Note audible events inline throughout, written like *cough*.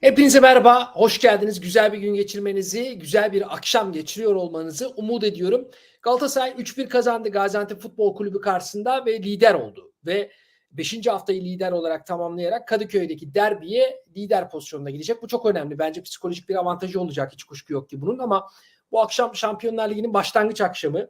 Hepinize merhaba, hoş geldiniz. Güzel bir gün geçirmenizi, güzel bir akşam geçiriyor olmanızı umut ediyorum. Galatasaray 3-1 kazandı Gaziantep Futbol Kulübü karşısında ve lider oldu. Ve 5. haftayı lider olarak tamamlayarak Kadıköy'deki derbiye lider pozisyonuna gidecek. Bu çok önemli. Bence psikolojik bir avantajı olacak. Hiç kuşku yok ki bunun ama bu akşam Şampiyonlar Ligi'nin başlangıç akşamı.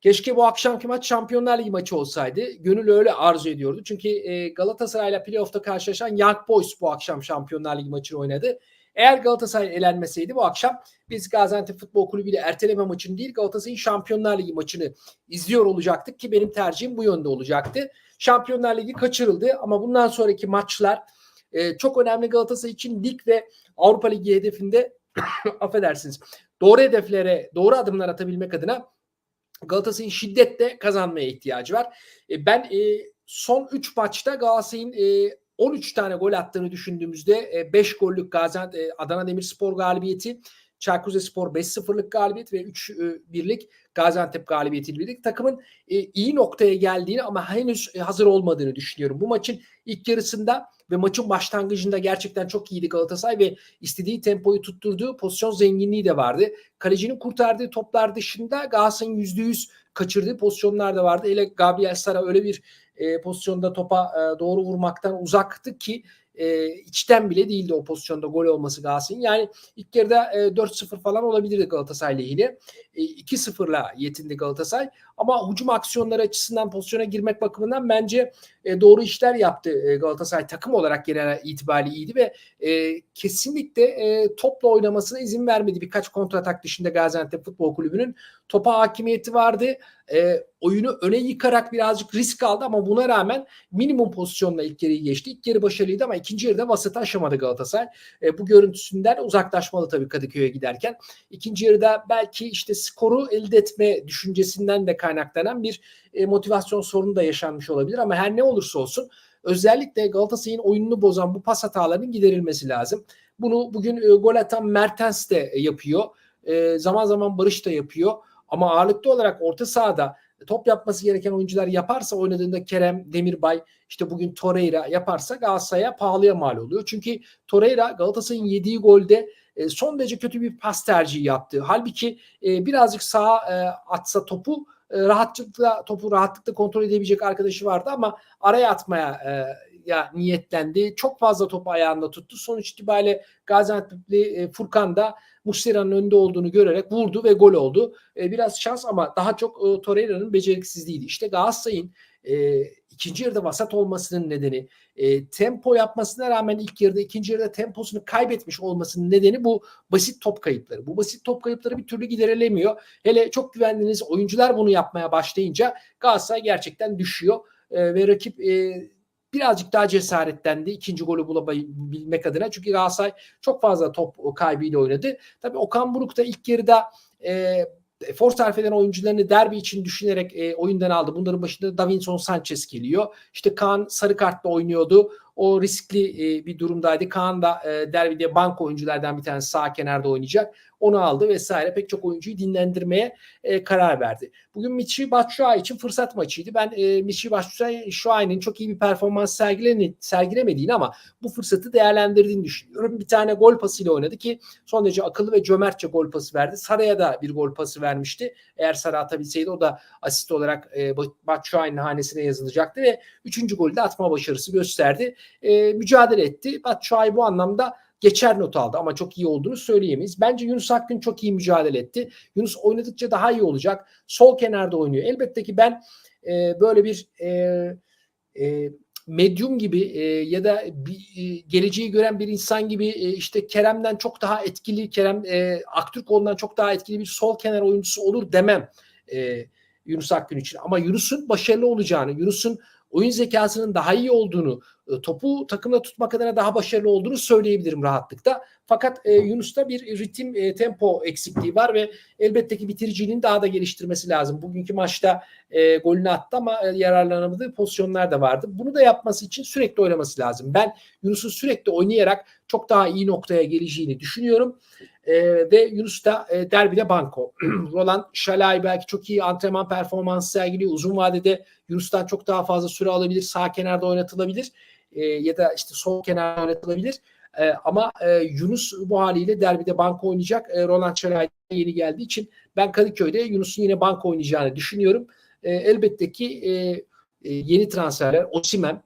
Keşke bu akşamki maç Şampiyonlar Ligi maçı olsaydı. Gönül öyle arzu ediyordu. Çünkü e, Galatasaray'la playoff'ta karşılaşan Young Boys bu akşam Şampiyonlar Ligi maçını oynadı. Eğer Galatasaray elenmeseydi bu akşam biz Gaziantep Futbol Kulübü ile erteleme maçını değil Galatasaray'ın Şampiyonlar Ligi maçını izliyor olacaktık ki benim tercihim bu yönde olacaktı. Şampiyonlar Ligi kaçırıldı ama bundan sonraki maçlar e, çok önemli Galatasaray için lig ve Avrupa Ligi hedefinde *coughs* affedersiniz doğru hedeflere doğru adımlar atabilmek adına Galatasaray'ın şiddetle kazanmaya ihtiyacı var. E, ben e, son 3 maçta Galatasaray'ın e, 13 tane gol attığını düşündüğümüzde 5 e, gollük Gaziantep e, Adana Demirspor galibiyeti, Çaykur Rizespor 5-0'lık galibiyet ve 3-1'lik e, Gaziantep galibiyetiyle birlikte takımın e, iyi noktaya geldiğini ama henüz e, hazır olmadığını düşünüyorum. Bu maçın ilk yarısında ve maçın başlangıcında gerçekten çok iyiydi Galatasaray ve istediği tempoyu tutturduğu pozisyon zenginliği de vardı. Kalecinin kurtardığı toplar dışında Galatasaray'ın %100 kaçırdığı pozisyonlar da vardı. Hele Gabriel Sara öyle bir e, pozisyonda topa e, doğru vurmaktan uzaktı ki e, içten bile değildi o pozisyonda gol olması Galatasaray'ın. Yani ilk yarıda e, 4-0 falan olabilirdi Galatasaray lehine. E, 2-0'la yetindi Galatasaray. Ama hücum aksiyonları açısından pozisyona girmek bakımından bence e, doğru işler yaptı e, Galatasaray takım olarak genel itibariyle iyiydi ve e, kesinlikle e, topla oynamasına izin vermedi. Birkaç kontratak dışında Gaziantep Futbol Kulübü'nün topa hakimiyeti vardı. E, oyunu öne yıkarak birazcık risk aldı ama buna rağmen minimum pozisyonla ilk yarıyı geçti. İlk yarı başarılıydı ama ikinci yarıda vasıta aşamadı Galatasaray. E, bu görüntüsünden uzaklaşmalı tabii Kadıköy'e giderken. İkinci yarıda belki işte skoru elde etme düşüncesinden de kaynaklanan bir e, motivasyon sorunu da yaşanmış olabilir ama her ne olursa olsun özellikle Galatasaray'ın oyununu bozan bu pas hatalarının giderilmesi lazım. Bunu bugün e, gol atan Mertens de yapıyor. E, zaman zaman Barış da yapıyor. Ama ağırlıklı olarak orta sahada top yapması gereken oyuncular yaparsa oynadığında Kerem, Demirbay, işte bugün Torreira yaparsa Galatasaray'a pahalıya mal oluyor. Çünkü Torreira Galatasaray'ın yediği golde e, son derece kötü bir pas tercihi yaptı. Halbuki e, birazcık sağa e, atsa topu rahatlıkla topu rahatlıkla kontrol edebilecek arkadaşı vardı ama araya atmaya ya niyetlendi. Çok fazla topu ayağında tuttu. Sonuç itibariyle Gaziantep'li Furkan da Muslera'nın önünde olduğunu görerek vurdu ve gol oldu. biraz şans ama daha çok e, Torreira'nın beceriksizliğiydi. İşte Galatasaray'ın e, ikinci yarıda vasat olmasının nedeni e, tempo yapmasına rağmen ilk yarıda ikinci yarıda temposunu kaybetmiş olmasının nedeni bu basit top kayıpları. Bu basit top kayıpları bir türlü giderilemiyor. Hele çok güvendiğiniz oyuncular bunu yapmaya başlayınca Galatasaray gerçekten düşüyor e, ve rakip e, birazcık daha cesaretlendi ikinci golü bulabilmek adına. Çünkü Galatasaray çok fazla top kaybıyla oynadı. Tabii Okan Buruk da ilk yarıda e, efor sarf eden oyuncularını derbi için düşünerek e, oyundan aldı. Bunların başında Davinson Sanchez geliyor. İşte Kaan sarı kartla oynuyordu. O riskli e, bir durumdaydı. Kaan da e, derbide bank oyunculardan bir tanesi sağ kenarda oynayacak. Onu aldı vesaire. Pek çok oyuncuyu dinlendirmeye e, karar verdi. Bugün Michi Batshuayi için fırsat maçıydı. Ben e, Michi Batshuayi'nin çok iyi bir performans sergilemediğini ama bu fırsatı değerlendirdiğini düşünüyorum. Bir tane gol pasıyla oynadı ki son derece akıllı ve cömertçe gol pası verdi. Saray'a da bir gol pası vermişti. Eğer Saray atabilseydi o da asist olarak e, Batshuayi'nin hanesine yazılacaktı ve üçüncü golü de atma başarısı gösterdi. E, mücadele etti. Batshuayi bu anlamda geçer not aldı ama çok iyi olduğunu söyleyemeyiz. Bence Yunus Akgün çok iyi mücadele etti. Yunus oynadıkça daha iyi olacak. Sol kenarda oynuyor. Elbette ki ben e, böyle bir e, e, medyum gibi e, ya da bir, e, geleceği gören bir insan gibi e, işte Kerem'den çok daha etkili, Kerem e, Aktürkoğlu'ndan çok daha etkili bir sol kenar oyuncusu olur demem e, Yunus Akgün için. Ama Yunus'un başarılı olacağını, Yunus'un oyun zekasının daha iyi olduğunu, topu takımda tutmak adına daha başarılı olduğunu söyleyebilirim rahatlıkla. Fakat e, Yunus'ta bir ritim e, tempo eksikliği var ve elbette ki bitiriciliğini daha da geliştirmesi lazım. Bugünkü maçta e, golünü attı ama e, yararlanamadığı pozisyonlar da vardı. Bunu da yapması için sürekli oynaması lazım. Ben Yunus'un sürekli oynayarak çok daha iyi noktaya geleceğini düşünüyorum. E, ve Yunus da e, derbide banko. *clears throat* Roland Şalay belki çok iyi antrenman performansı sergiliyor. Uzun vadede Yunus'tan çok daha fazla süre alabilir. Sağ kenarda oynatılabilir. E, ya da işte sol kenarda oynatılabilir. E, ama e, Yunus bu haliyle derbide banka oynayacak. E, Roland Şeray yeni geldiği için ben Kadıköy'de Yunus'un yine banka oynayacağını düşünüyorum. E, elbette ki e, e, yeni transferler Osimhen,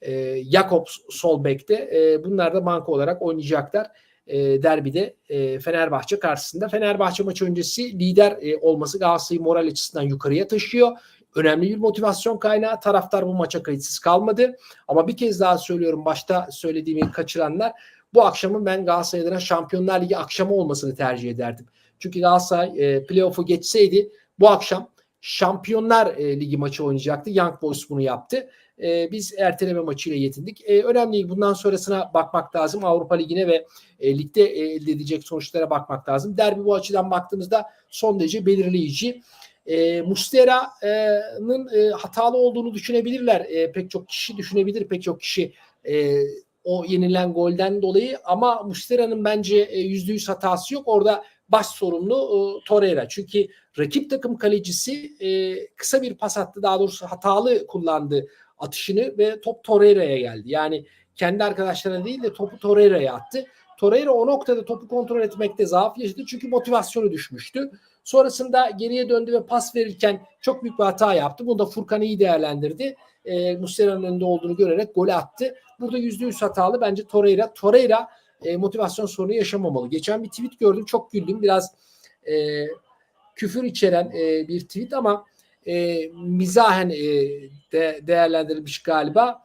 e, Jakobs sol bekte e, bunlar da banka olarak oynayacaklar e, derbide e, Fenerbahçe karşısında. Fenerbahçe maçı öncesi lider e, olması Galatasaray'ı moral açısından yukarıya taşıyor. Önemli bir motivasyon kaynağı. Taraftar bu maça kayıtsız kalmadı. Ama bir kez daha söylüyorum başta söylediğimi kaçıranlar bu akşamın ben Galatasaray adına Şampiyonlar Ligi akşamı olmasını tercih ederdim. Çünkü Galatasaray e, playoff'u geçseydi bu akşam Şampiyonlar e, Ligi maçı oynayacaktı. Young Boys bunu yaptı. E, biz erteleme maçıyla yetindik. E, önemli değil. Bundan sonrasına bakmak lazım. Avrupa Ligi'ne ve e, ligde e, elde edecek sonuçlara bakmak lazım. Derbi bu açıdan baktığımızda son derece belirleyici. E, Mustera'nın e, hatalı olduğunu düşünebilirler. E, pek çok kişi düşünebilir. Pek çok kişi e, o yenilen golden dolayı ama Mustera'nın bence e, yüzde yüz hatası yok. Orada baş sorumlu e, Torreira. Çünkü rakip takım kalecisi e, kısa bir pas attı. Daha doğrusu hatalı kullandı atışını ve top Torreira'ya geldi. Yani kendi arkadaşlarına değil de topu Torreira'ya attı. Torreira o noktada topu kontrol etmekte zaaf yaşadı çünkü motivasyonu düşmüştü. Sonrasında geriye döndü ve pas verirken çok büyük bir hata yaptı. Bunu da Furkan iyi değerlendirdi. E, Muslera'nın önünde olduğunu görerek golü attı. Burada %100 hatalı bence Torreira. Torreira e, motivasyon sorunu yaşamamalı. Geçen bir tweet gördüm çok güldüm. Biraz e, küfür içeren e, bir tweet ama e, mizahen e, de değerlendirilmiş galiba.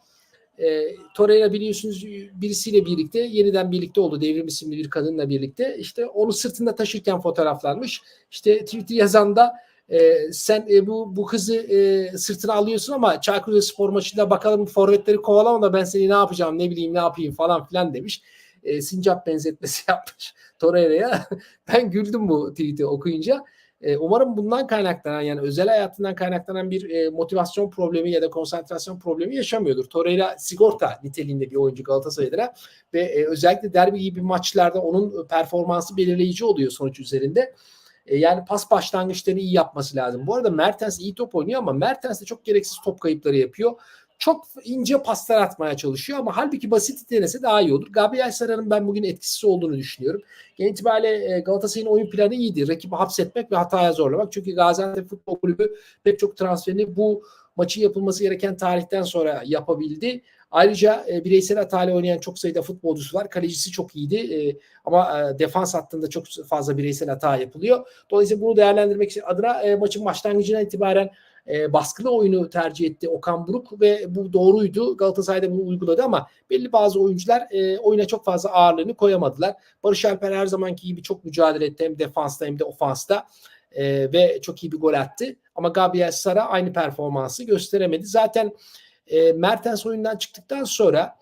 E, Torreira biliyorsunuz birisiyle birlikte yeniden birlikte oldu. Devrim isimli bir kadınla birlikte. İşte onu sırtında taşırken fotoğraflanmış. İşte Twitter yazan da e, sen e, bu bu kızı e, sırtına alıyorsun ama Çaykur Rizespor maçında bakalım forvetleri kovalama da ben seni ne yapacağım ne bileyim ne yapayım falan filan demiş. E, sincap benzetmesi *laughs* yapmış Torreira'ya. ben güldüm bu tweet'i okuyunca. E, umarım bundan kaynaklanan yani özel hayatından kaynaklanan bir e, motivasyon problemi ya da konsantrasyon problemi yaşamıyordur. Torreira sigorta niteliğinde bir oyuncu Galatasaray'da ve e, özellikle derbi gibi maçlarda onun performansı belirleyici oluyor sonuç üzerinde. E, yani pas başlangıçlarını iyi yapması lazım. Bu arada Mertens iyi top oynuyor ama Mertens de çok gereksiz top kayıpları yapıyor çok ince paslar atmaya çalışıyor ama halbuki basit denese daha iyi olur. Gabriel Sara'nın ben bugün etkisiz olduğunu düşünüyorum. Genel itibariyle Galatasaray'ın oyun planı iyiydi. Rakibi hapsetmek ve hataya zorlamak. Çünkü Gaziantep Futbol Kulübü pek çok transferini bu maçın yapılması gereken tarihten sonra yapabildi. Ayrıca e, bireysel hatayla oynayan çok sayıda futbolcusu var. Kalecisi çok iyiydi e, ama e, defans hattında çok fazla bireysel hata yapılıyor. Dolayısıyla bunu değerlendirmek için adına e, maçın başlangıcına itibaren e, baskılı oyunu tercih etti Okan Buruk ve bu doğruydu. Galatasaray'da bunu uyguladı ama belli bazı oyuncular e, oyuna çok fazla ağırlığını koyamadılar. Barış Alper her zamanki gibi çok mücadele etti hem defansta hem de ofansta e, ve çok iyi bir gol attı. Ama Gabriel Sara aynı performansı gösteremedi. Zaten e, Mertens oyundan çıktıktan sonra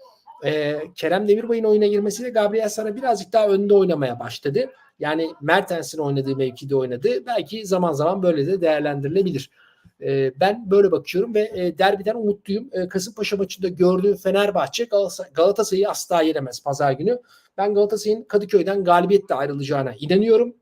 e, Kerem Demirbay'ın oyuna girmesiyle Gabriel Sara birazcık daha önde oynamaya başladı. Yani Mertens'in oynadığı mevkide oynadı. Belki zaman zaman böyle de değerlendirilebilir. E, ben böyle bakıyorum ve e, derbiden umutluyum. E, Kasımpaşa maçında gördüğüm Fenerbahçe Galatasaray'ı asla yenemez pazar günü. Ben Galatasaray'ın Kadıköy'den galibiyetle ayrılacağına inanıyorum.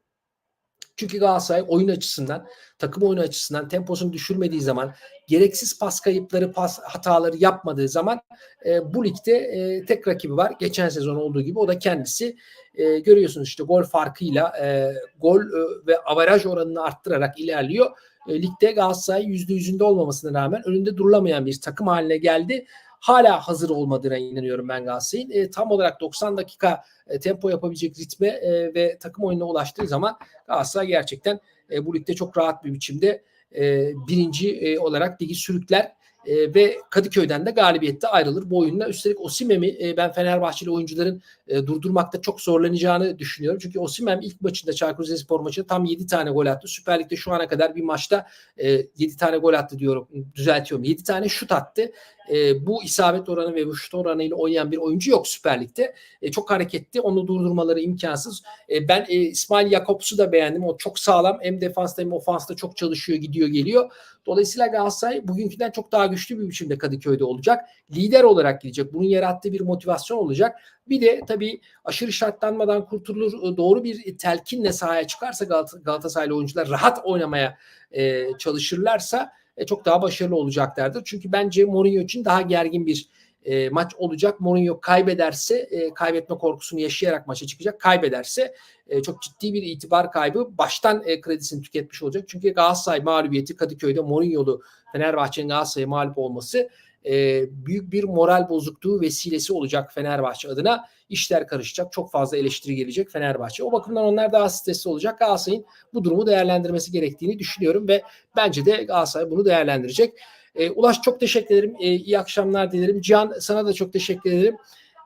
Çünkü Galatasaray oyun açısından, takım oyunu açısından temposunu düşürmediği zaman, gereksiz pas kayıpları, pas hataları yapmadığı zaman e, bu ligde e, tek rakibi var. Geçen sezon olduğu gibi o da kendisi. E, görüyorsunuz işte gol farkıyla e, gol e, ve avaraj oranını arttırarak ilerliyor e, ligde Galatasaray %100'ünde olmamasına rağmen önünde durulamayan bir takım haline geldi. Hala hazır olmadığına inanıyorum ben Galatasaray'ın. E, tam olarak 90 dakika e, tempo yapabilecek ritme e, ve takım oyununa ulaştığı zaman Galatasaray gerçekten e, bu ligde çok rahat bir biçimde e, birinci e, olarak ligi sürükler e, ve Kadıköy'den de galibiyette ayrılır bu oyunla. Üstelik Osimhen'i e, ben Fenerbahçeli oyuncuların e, durdurmakta çok zorlanacağını düşünüyorum. Çünkü Osimhen ilk maçında Çaykur Rizespor maçında tam 7 tane gol attı. Süper Lig'de şu ana kadar bir maçta e, 7 tane gol attı diyorum. Düzeltiyorum. 7 tane şut attı. E, bu isabet oranı ve bu şut oranıyla oynayan bir oyuncu yok Süper Lig'de. E, çok hareketli. Onu durdurmaları imkansız. E, ben e, İsmail Jakobs'u da beğendim. O çok sağlam. Hem defansta hem ofansta çok çalışıyor, gidiyor, geliyor. Dolayısıyla Galatasaray bugünküden çok daha güçlü bir biçimde Kadıköy'de olacak. Lider olarak gidecek. Bunun yarattığı bir motivasyon olacak. Bir de tabii aşırı şartlanmadan kurtulur doğru bir telkinle sahaya çıkarsa Galatasaraylı oyuncular rahat oynamaya e, çalışırlarsa e, çok daha başarılı olacaklardır. Çünkü bence Mourinho için daha gergin bir e, maç olacak. Mourinho kaybederse e, kaybetme korkusunu yaşayarak maça çıkacak. Kaybederse e, çok ciddi bir itibar kaybı baştan e, kredisini tüketmiş olacak. Çünkü Galatasaray mağlubiyeti Kadıköy'de Mourinho'lu Fenerbahçe'nin Galatasaray'a mağlup olması e, büyük bir moral bozukluğu vesilesi olacak Fenerbahçe adına. İşler karışacak. Çok fazla eleştiri gelecek Fenerbahçe. O bakımdan onlar daha stresli olacak. Galatasaray'ın bu durumu değerlendirmesi gerektiğini düşünüyorum ve bence de Galatasaray bunu değerlendirecek. E, Ulaş çok teşekkür ederim. E, iyi akşamlar dilerim. Can sana da çok teşekkür ederim.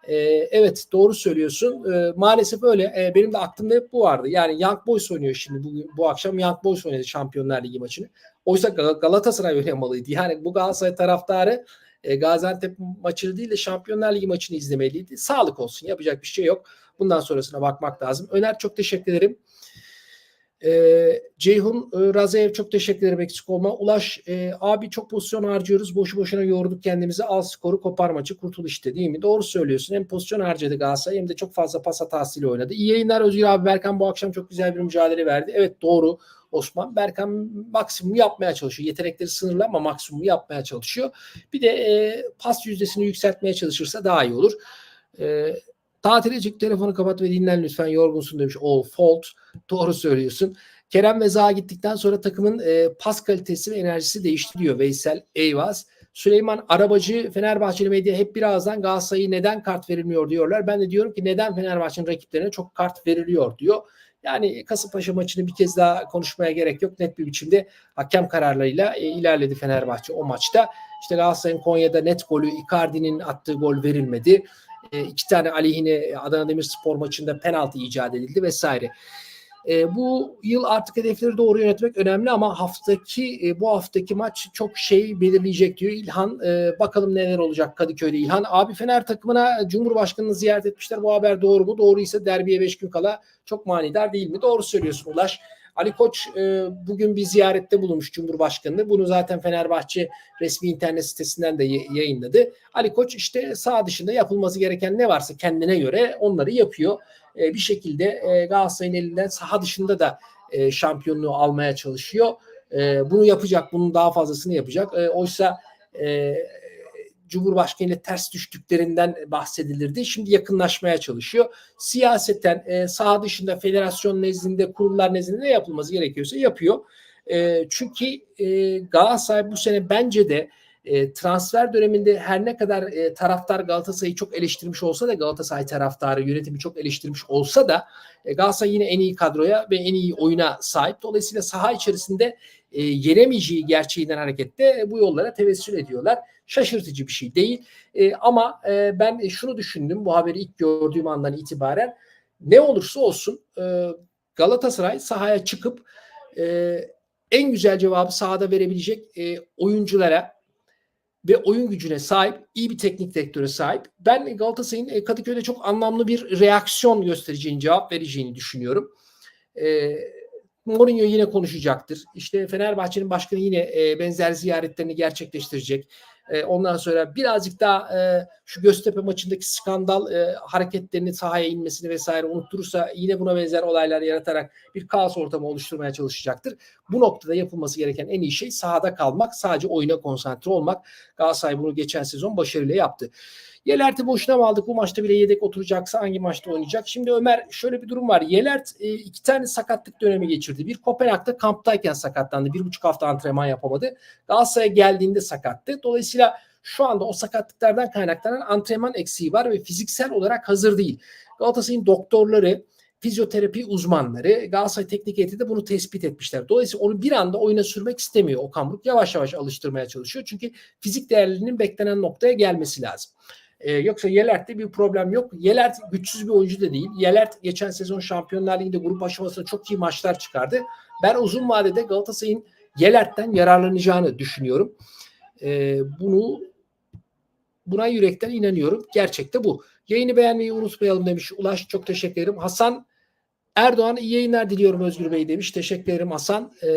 E, evet doğru söylüyorsun. E, maalesef öyle. E, benim de aklımda hep bu vardı. Yani Young Boys oynuyor şimdi. Bu, bu akşam Young Boys oynadı Şampiyonlar Ligi maçını. Oysa Galatasaray oynamalıydı. Yani bu Galatasaray taraftarı e, Gaziantep maçını değil de Şampiyonlar Ligi maçını izlemeliydi. Sağlık olsun. Yapacak bir şey yok. Bundan sonrasına bakmak lazım. Öner çok teşekkür ederim. E, Ceyhun e, Razayev çok teşekkür ederim eksik olma. Ulaş e, abi çok pozisyon harcıyoruz. Boşu boşuna yorduk kendimizi. Al skoru kopar maçı kurtul işte değil mi? Doğru söylüyorsun. Hem pozisyon harcadı Galatasaray hem de çok fazla pas hatasıyla oynadı. İyi yayınlar Özgür abi. Berkan bu akşam çok güzel bir mücadele verdi. Evet doğru. Osman Berkan maksimum yapmaya çalışıyor. Yetenekleri sınırlı ama maksimum yapmaya çalışıyor. Bir de e, pas yüzdesini yükseltmeye çalışırsa daha iyi olur. E, tatile çık telefonu kapat ve dinlen lütfen yorgunsun demiş. All fault. Doğru söylüyorsun. Kerem ve Zaha gittikten sonra takımın e, pas kalitesi ve enerjisi değişti diyor Veysel Eyvaz. Süleyman Arabacı Fenerbahçeli medya hep birazdan Galatasaray'a neden kart verilmiyor diyorlar. Ben de diyorum ki neden Fenerbahçe'nin rakiplerine çok kart veriliyor diyor. Yani Kasımpaşa maçını bir kez daha konuşmaya gerek yok. Net bir biçimde hakem kararlarıyla e, ilerledi Fenerbahçe o maçta. İşte Galatasaray'ın Konya'da net golü Icardi'nin attığı gol verilmedi. E, iki tane aleyhine Adana Demirspor maçında penaltı icat edildi vesaire. E, bu yıl artık hedefleri doğru yönetmek önemli ama haftaki e, bu haftaki maç çok şey belirleyecek diyor İlhan. E, bakalım neler olacak Kadıköy'de İlhan. Abi Fener takımına Cumhurbaşkanı'nı ziyaret etmişler. Bu haber doğru mu? Doğru ise derbiye 5 gün kala çok manidar değil mi? Doğru söylüyorsun Ulaş. Ali Koç e, bugün bir ziyarette bulunmuş Cumhurbaşkanı'nı. Bunu zaten Fenerbahçe resmi internet sitesinden de yayınladı. Ali Koç işte sağ dışında yapılması gereken ne varsa kendine göre onları yapıyor. E, bir şekilde e, Galatasaray'ın elinden saha dışında da e, şampiyonluğu almaya çalışıyor. E, bunu yapacak, bunun daha fazlasını yapacak. E, oysa e, Cumhurbaşkanı ile ters düştüklerinden bahsedilirdi. Şimdi yakınlaşmaya çalışıyor. Siyaseten e, saha dışında federasyon nezdinde, kurullar nezdinde ne yapılması gerekiyorsa yapıyor. E, çünkü e, Galatasaray bu sene bence de e, transfer döneminde her ne kadar e, taraftar Galatasaray'ı çok eleştirmiş olsa da Galatasaray taraftarı yönetimi çok eleştirmiş olsa da e, Galatasaray yine en iyi kadroya ve en iyi oyuna sahip. Dolayısıyla saha içerisinde e, yenemeyeceği gerçeğinden hareketle bu yollara tevessül ediyorlar. Şaşırtıcı bir şey değil. E, ama e, ben şunu düşündüm bu haberi ilk gördüğüm andan itibaren. Ne olursa olsun e, Galatasaray sahaya çıkıp e, en güzel cevabı sahada verebilecek e, oyunculara ve oyun gücüne sahip, iyi bir teknik direktöre sahip. Ben Galatasaray'ın e, Kadıköy'de çok anlamlı bir reaksiyon göstereceğini, cevap vereceğini düşünüyorum. E, Mourinho yine konuşacaktır. İşte Fenerbahçe'nin başkanı yine e, benzer ziyaretlerini gerçekleştirecek. E, ondan sonra birazcık daha e, şu Göztepe maçındaki skandal e, hareketlerini sahaya inmesini vesaire unutturursa yine buna benzer olaylar yaratarak bir kaos ortamı oluşturmaya çalışacaktır. Bu noktada yapılması gereken en iyi şey sahada kalmak, sadece oyuna konsantre olmak. Galatasaray bunu geçen sezon başarıyla yaptı. Yelert'i boşuna mı aldık? Bu maçta bile yedek oturacaksa hangi maçta oynayacak? Şimdi Ömer şöyle bir durum var. Yelert e, iki tane sakatlık dönemi geçirdi. Bir Kopenhag'da kamptayken sakatlandı. Bir buçuk hafta antrenman yapamadı. Galatasaray'a geldiğinde sakattı. Dolayısıyla şu anda o sakatlıklardan kaynaklanan antrenman eksiği var ve fiziksel olarak hazır değil. Galatasaray'ın doktorları, fizyoterapi uzmanları Galatasaray teknik heyeti de bunu tespit etmişler. Dolayısıyla onu bir anda oyuna sürmek istemiyor Okan Buruk. Yavaş yavaş alıştırmaya çalışıyor. Çünkü fizik değerlerinin beklenen noktaya gelmesi lazım. Ee, yoksa Yelert'te bir problem yok. Yelert güçsüz bir oyuncu da değil. Yelert geçen sezon Şampiyonlar Ligi'nde grup aşamasında çok iyi maçlar çıkardı. Ben uzun vadede Galatasaray'ın Yelert'ten yararlanacağını düşünüyorum. Ee, bunu buna yürekten inanıyorum. Gerçekte bu. Yayını beğenmeyi unutmayalım demiş. Ulaş çok teşekkür ederim. Hasan Erdoğan iyi yayınlar diliyorum Özgür Bey demiş. Teşekkür ederim Hasan. E,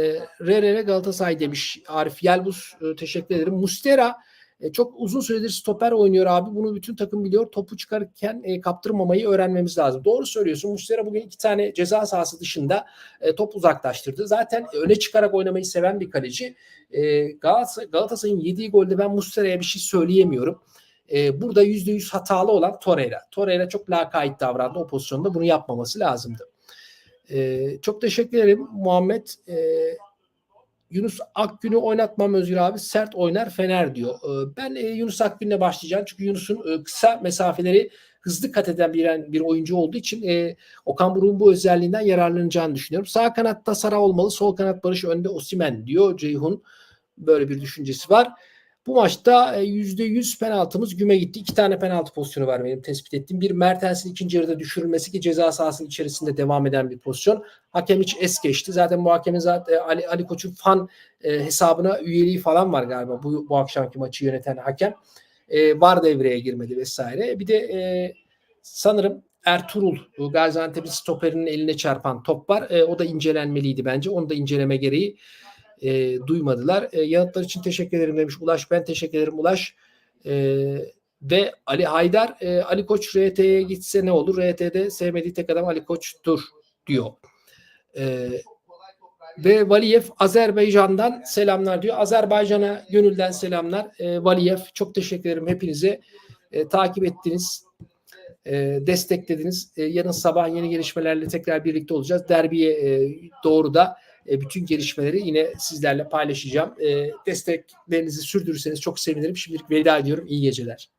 RR Galatasaray demiş. Arif Yelbus e, teşekkür ederim. Mustera e, çok uzun süredir stoper oynuyor abi. Bunu bütün takım biliyor. Topu çıkarken e, kaptırmamayı öğrenmemiz lazım. Doğru söylüyorsun. Muslera bugün iki tane ceza sahası dışında e, top uzaklaştırdı. Zaten öne çıkarak oynamayı seven bir kaleci. E, Galatasaray, Galatasaray'ın yediği golde ben Muslera'ya bir şey söyleyemiyorum. E, burada %100 hatalı olan Torreira. Torreira çok lakayt davrandı o pozisyonda. Bunu yapmaması lazımdı. E, çok teşekkür ederim Muhammed. E, Yunus Akgün'ü oynatmam Özgür abi. Sert oynar Fener diyor. E, ben e, Yunus Akgün'le başlayacağım. Çünkü Yunus'un e, kısa mesafeleri hızlı kat eden bir, bir oyuncu olduğu için e, Okan Buruk'un bu özelliğinden yararlanacağını düşünüyorum. Sağ kanatta Sara olmalı. Sol kanat Barış önde Osimen diyor Ceyhun. Böyle bir düşüncesi var. Bu maçta %100 penaltımız güme gitti. İki tane penaltı pozisyonu var benim tespit ettiğim. Bir Mertens'in ikinci yarıda düşürülmesi ki ceza sahasının içerisinde devam eden bir pozisyon. Hakem hiç es geçti. Zaten bu hakemin zaten Ali, Ali Koç'un fan e, hesabına üyeliği falan var galiba bu, bu akşamki maçı yöneten hakem. E, var devreye girmedi vesaire. Bir de e, sanırım Ertuğrul Gaziantep'in stoperinin eline çarpan top var. E, o da incelenmeliydi bence. Onu da inceleme gereği e, duymadılar. E, yanıtlar için teşekkür ederim demiş Ulaş. Ben teşekkür ederim Ulaş. E, ve Ali Haydar e, Ali Koç RT'ye gitse ne olur? RT'de sevmediği tek adam Ali Koç'tur diyor. E, ve Valiyev Azerbaycan'dan selamlar diyor. Azerbaycan'a gönülden selamlar. E, Valiyev çok teşekkür ederim hepinize. E, takip ettiniz. E, desteklediniz. E, yarın sabah yeni gelişmelerle tekrar birlikte olacağız. Derbiye e, doğru da e, bütün gelişmeleri yine sizlerle paylaşacağım. E, desteklerinizi sürdürürseniz çok sevinirim. Şimdilik veda ediyorum. İyi geceler.